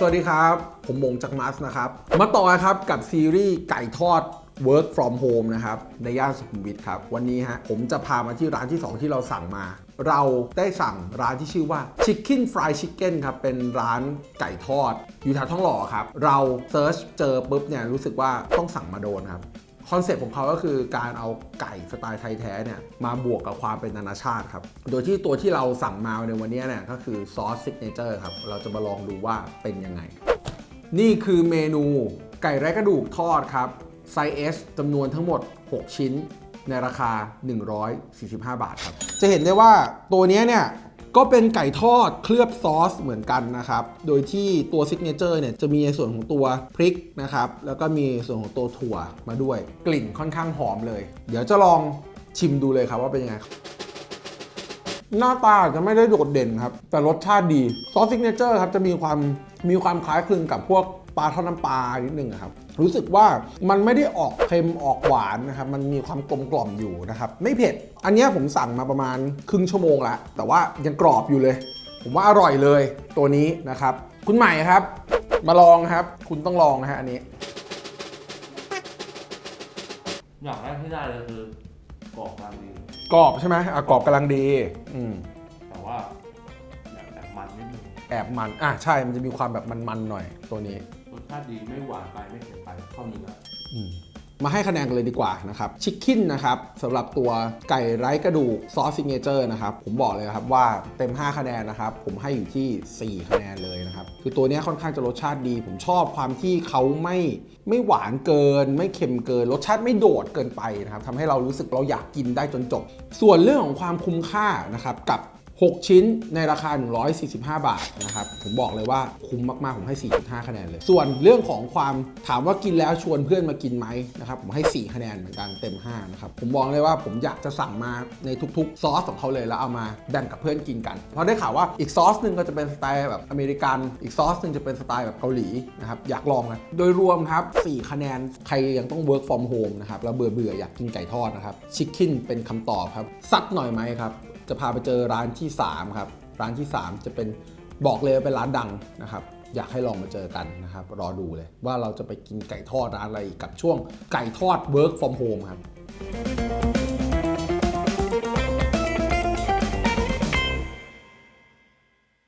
สวัสดีครับ ผมมงจากมัสนะครับ มาต่อครับกับซีรีส์ไก่ทอด Work from Home นะครับ ในย่านสุขุมวิทครับ วันนี้ฮะผมจะพามาที่ร้านที่ 2 ที่เราสั่งมา เราได้สั่งร้านที่ชื่อว่า Chicken Fried Chicken ครับ เป็นร้านไก่ทอด อยู่แถวท้องหล่อครับ เราเซิร์ชเจอปุ๊บเนี่ยรู้สึกว่าต้องสั่งมาโดนครับ คอนเซปต์ของเขาก็คือการเอาไก่สไตล์ไทยแท้เนี่ยมาบวกกับความเป็นนานาชาติครับ โดยที่ตัวที่เราสั่งมาในวันนี้เนี่ยก็คือซอสซิกเนเจอร์ครับ เราจะมาลองดูว่าเป็นยังไง นี่คือเมนูไก่ไร้กระดูกทอดครับไซส์ S จำนวนทั้งหมด 6 ชิ้นในราคา 145 บาทครับ จะเห็นได้ว่าตัวนี้เนี่ย ก็เป็นไก่ทอดเคลือบซอสเหมือนกันนะครับ โดยที่ตัวซิกเนเจอร์เนี่ยจะมีในส่วนของตัวพริกนะครับ แล้วก็มีส่วนของตัวถั่วมาด้วย กลิ่นค่อนข้างหอมเลย เดี๋ยวจะลองชิมดูเลยครับว่าเป็นยังไงหน้าตาจะไม่ได้โดดเด่นครับ แต่รสชาติดีซอสซิกเนเจอร์ครับจะมีความมีความคล้ายคลึงกับพวก ปลาทอดน้ำปลานิดนึงอะครับ รู้สึกว่ามันไม่ได้ออกเค็มออกหวานนะครับ มันมีความกลมกล่อมอยู่นะครับ ไม่เผ็ด อันเนี้ยผมสั่งมาประมาณครึ่งชั่วโมงละแต่ว่ายังกรอบอยู่เลย ผมว่าอร่อยเลยตัวนี้นะครับ คุณใหม่ครับ มาลองครับ คุณต้องลองนะฮะอันนี้ อย่างแรกที่ได้เลยคือกรอบมันดีกรอบใช่ไหมอะกรอบกำลังดี อืมแต่ว่าแบบแบบมันนิดนึง แอบมัน อะใช่ มันจะมีความแบบมันๆหน่อยตัวนี้ รสชาติดีไม่หวานไปไม่เค็มไปเข้าเนื้อมาให้คะแนนกันเลยดีกว่านะครับชิคกินนะครับสำหรับตัวไก่ไร้กระดูกซอสซิกเนเจอร์นะครับผมบอกเลยครับว่าเต็ม 5 คะแนนนะครับ ผมให้อยู่ที่ 4 คะแนนเลยนะครับ คือตัวนี้ค่อนข้างจะรสชาติดี ผมชอบความที่เขาไม่ไม่หวานเกิน ไม่เค็มเกิน รสชาติไม่โดดเกินไปนะครับทำให้เรารู้สึกเราอยากกินได้จนจบ ส่วนเรื่องของความคุ้มค่านะครับกับ 6 ชิ้นในราคา 145 บาทนะครับ ผมบอกเลยว่าคุ้มมาก ๆ ผมให้ 4.5 คะแนนเลย ส่วนเรื่องของความถามว่ากินแล้วชวนเพื่อนมากินไหมนะครับ ผมให้ 4 คะแนนเหมือนกันเต็ม 5 นะครับ ผมบอกเลยว่าผมอยากจะสั่งมาในทุก ๆ ซอสของเขาเลยแล้วเอามาแบ่งกับเพื่อนกินกัน เพราะได้ข่าวว่าอีกซอสหนึ่งก็จะเป็นสไตล์แบบอเมริกัน อีกซอสหนึ่งจะเป็นสไตล์แบบเกาหลีนะครับ อยากลองนะโดยรวมครับ 4 คะแนน ใครยังต้อง work from home นะครับ แล้วเบื่อเบื่อๆอยากกินไก่ทอดนะครับ ชิคกินเป็นคำตอบครับซัดหน่อยไหมครับ จะพาไปเจอร้านที่ 3 ครับ ร้านที่ 3 จะเป็นบอกเลยว่าเป็นร้านดังนะครับ อยากให้ลองมาเจอกันนะครับ รอดูเลยว่าเราจะไปกินไก่ทอดร้านอะไรกับช่วงไก่ทอด work from home ครับ